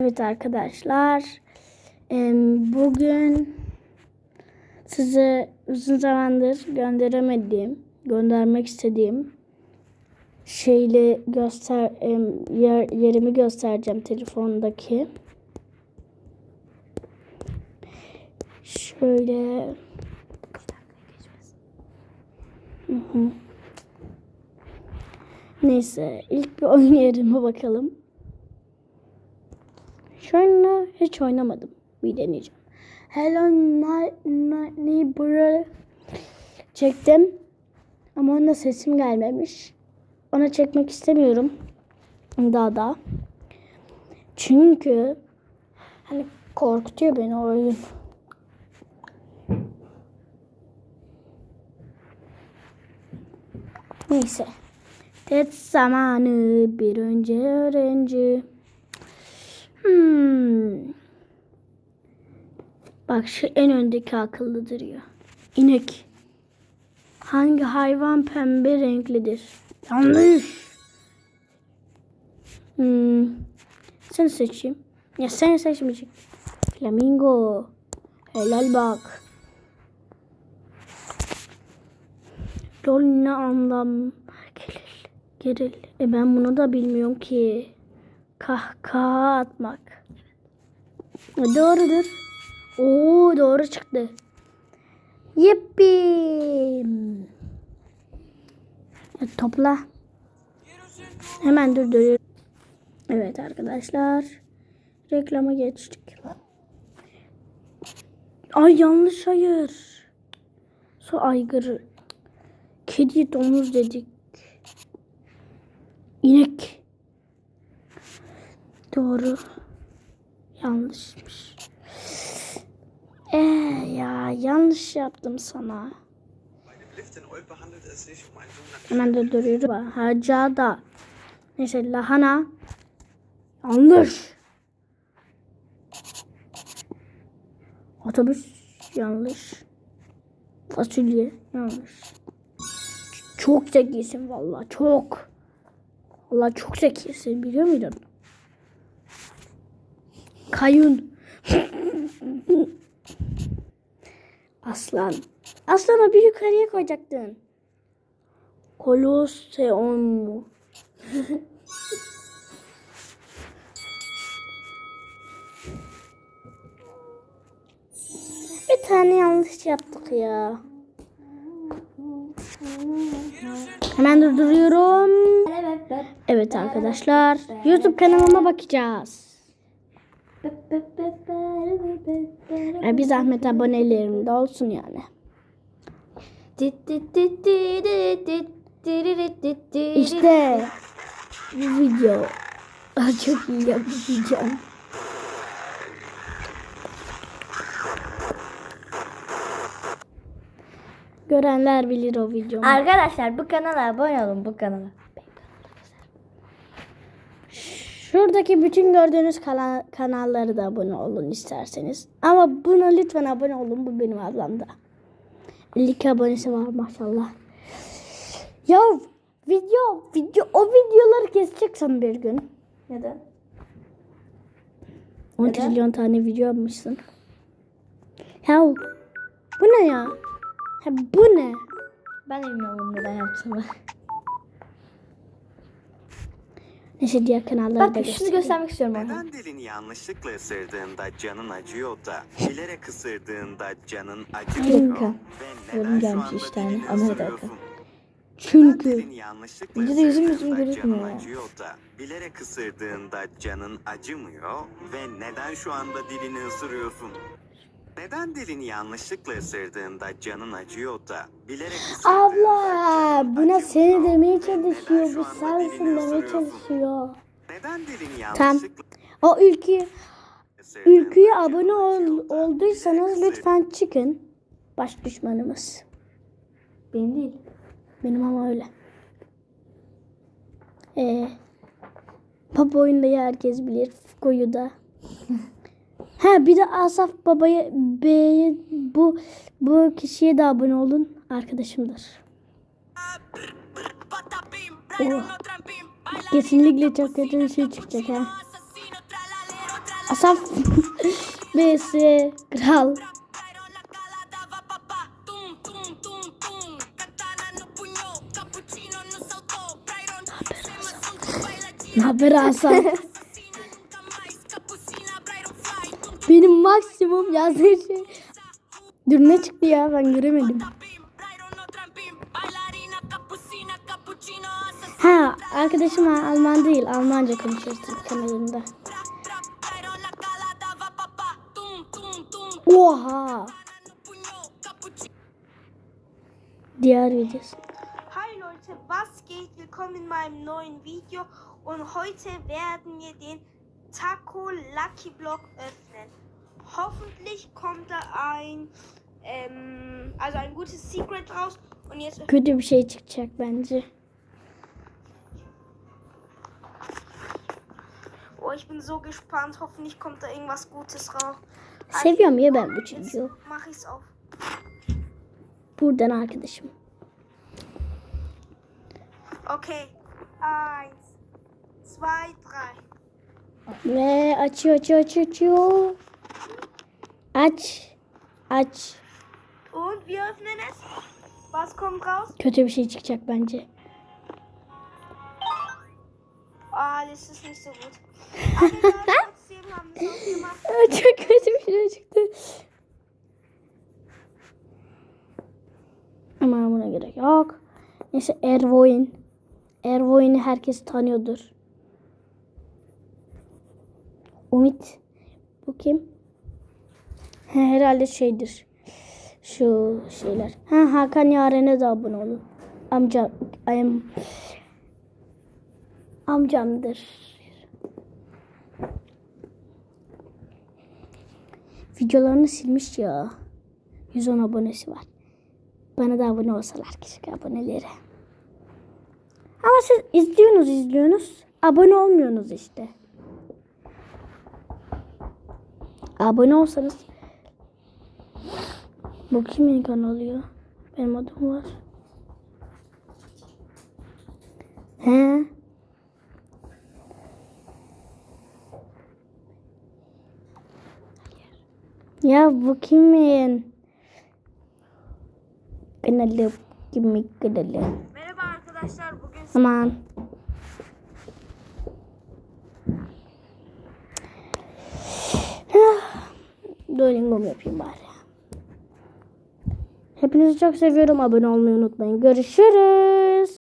Evet arkadaşlar. Bugün size uzun zamandır gönderemediğim, göndermek istediğim şeyle göster yer, yerimi göstereceğim telefondaki. Şöyle. Neyse ilk bir oyun yerime bakalım. Şöyle hiç oynamadım. Bir deneyeceğim. Hello Ni- Ni- Neighbor çektim. Ama onda sesim gelmemiş. Ona çekmek istemiyorum. Daha da. Çünkü hani korkutuyor beni o oyun. Neyse. Test zamanı bir önce öğrenci. Hmm. Bak şu en öndeki akıllı duruyor. İnek. Hangi hayvan pembe renklidir? Yanlış. Hmm. Seni seçeyim. Ya seni seçmeyeceğim. Flamingo. Helal bak. Rol ne anlam gelir. Geril. E ben bunu da bilmiyorum ki. Kahkaha atmak. E doğrudur. Oo doğru çıktı. Yippi. E, topla. Hemen durduruyorum. Evet arkadaşlar. Reklama geçtik. Ay yanlış hayır. Su aygırı. Kedi domuz dedik. İnek. Doğru. Yanlışmış. Ee ya yanlış yaptım sana. Hemen durduruyorum. Hacada. Neyse lahana. Yanlış. Otobüs yanlış. Fasulye yanlış. Çok zekisin vallahi çok. Vallahi çok zekisin biliyor muydun? Kayın. Aslan. Aslanı bir yukarıya koyacaktın. Koloseon mu? bir tane yanlış yaptık ya. Hemen durduruyorum. Evet arkadaşlar. YouTube kanalıma bakacağız. E, bir zahmet abonelerim de olsun yani. İşte bu video. Çok iyi yapacağım. Görenler bilir o videomu. Arkadaşlar bu kanala abone olun bu kanala. Şuradaki bütün gördüğünüz kana- kanalları da abone olun isterseniz. Ama buna lütfen abone olun. Bu benim ablamda. 52 abonesi var maşallah. Ya video, video o videoları keseceksin bir gün. Neden? 10 Neden? trilyon tane video yapmışsın. Ya bu ne ya? Ha, bu ne? Ben bilmiyorum neden yaptığımı. Neyse diğer kanalları da Bak şunu göstereyim. göstermek istiyorum ona. Neden dilini yanlışlıkla ısırdığında canın acıyor da bilerek ısırdığında canın ve Yorum gelmiş bir dakika. ısırıyorsun? Çünkü yanlışlıkla Videoda yüzüm yüzüm ısırdığında gözükmüyor acıyor da bilerek ısırdığında canın acımıyor ve neden şu anda dilini ısırıyorsun? Neden dilini yanlışlıkla ısırdığında canın acıyor da bilerek Abla buna seni demeye çalışıyor. Bu sensin demeye çalışıyor. Neden dilini Tamam. yanlışlıkla O ülkü ülküye abone ol, olduysanız lütfen çıkın. Baş düşmanımız. Benim değil. Benim ama öyle. Ee, Baba oyundayı herkes bilir. Fuko'yu da. Ha bir de Asaf Baba'ya B'ye bu bu kişiye de abone olun. Arkadaşımdır. Oh. Kesinlikle çok kötü bir şey çıkacak ha. Asaf BS Kral. Ne haber Asaf? Benim maksimum yazdığım şey. Dur ne çıktı ya ben göremedim. Ha arkadaşım Alman değil Almanca konuşuyor kanalında. Oha. Diğer videosu. Hi Leute, was geht? Willkommen in meinem neuen Video und heute werden wir den Taco Lucky Block öffnen. Hoffentlich kommt da ein, ähm, also ein gutes Secret raus und jetzt bir şey çıkacak bence. Oh, ich bin so gespannt. Hoffentlich kommt da irgendwas Gutes raus. Seviyorum ya ben bu çocuğu. mache ich's auf. Buradan arkadaşım. Okay. Eins, zwei, drei. Ve açıyor açıyor açıyor açıyor. Aç. Aç. Und wir öffnen es. Was kommt raus? Kötü bir şey çıkacak bence. Ah, das ist nicht so gut. Aa, Çok kötü bir şey çıktı. Ama buna gerek yok. Neyse Ervoin. Ervoin'i herkes tanıyordur. Umut. Bu kim? He, herhalde şeydir. Şu şeyler. Ha, Hakan Yaren'e de abone olun. Amca, am, amcamdır. Videolarını silmiş ya. 110 abonesi var. Bana da abone olsalar keşke aboneleri. Ama siz izliyorsunuz izliyorsunuz. Abone olmuyorsunuz işte. Abone olsanız. Bu kimin kanalı ya? Benim adım var. He. Ya bu kimin? Kanalı kimin kanalı? Merhaba arkadaşlar. Bugün Aman. Duolingo'mu yapayım bari. Hepinizi çok seviyorum. Abone olmayı unutmayın. Görüşürüz.